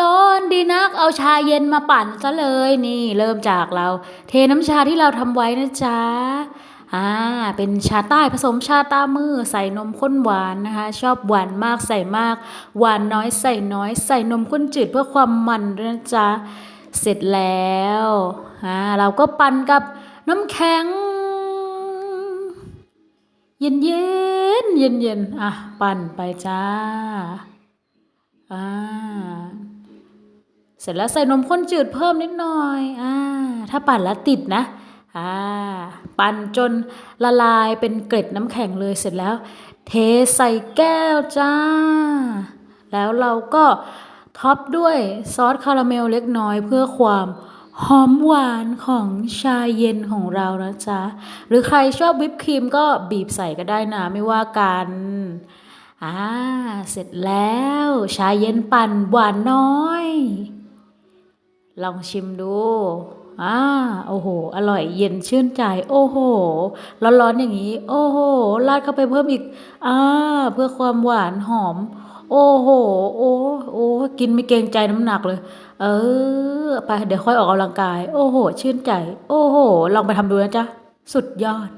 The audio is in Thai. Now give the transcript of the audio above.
ร้อนดีนักเอาชาเย็นมาปั่นซะเลยนี่ เริ่มจากเรา เทน้ำชาที่เราทำไว้นะจ๊ะอ่าเป็นชาใต้ผสมชาตามือใส่นมข้นหวานนะคะ ชอบหวานมากใส่มาก หวานน้อยใส่น้อย ใส่นมข้นจืดเพื่อความมันด้วยนะจ๊ะเสร็จแล้วอ่าเราก็ปั่นกับน้ำแข็ง เย็นเย็นเย็นเย็นอะปั่นไปจ้าอ่า เสร็จแล้วใส่นมข้นจืดเพิ่มนิดหน่อยอ่าถ้าปั่นแล้วติดนะอ่าปั่นจนละลายเป็นเกล็ดน้ำแข็งเลยเสร็จแล้ว เทใส่แก้วจ้า แล้วเราก็ท็อปด้วยซอสคาราเมลเล็กน้อยเพื่อความหอมหวานของชาเย็นของเรานะจ๊ะ หรือใครชอบวิปครีมก็บีบใส่ก็ได้นะไม่ว่ากัน อ่า เสร็จแล้ว ชาเย็นปั่นหวานน้อย ลองชิมดูอ่าโอ้โห อร่อยเย็นชื่นใจ โอ้โห ร้อนๆอย่างนี้ โอ้โห ราดเข้าไปเพิ่มอีกอ่าเพื่อความหวานหอม โอ้โห โอ้โอ้กินไม่เกรงใจน้ำหนักเลย เออ ไป เดี๋ยวค่อยออกกำลังกาย โอ้โห ชื่นใจ โอ้โห ลองไปทำดูนะจ๊ะ สุดยอด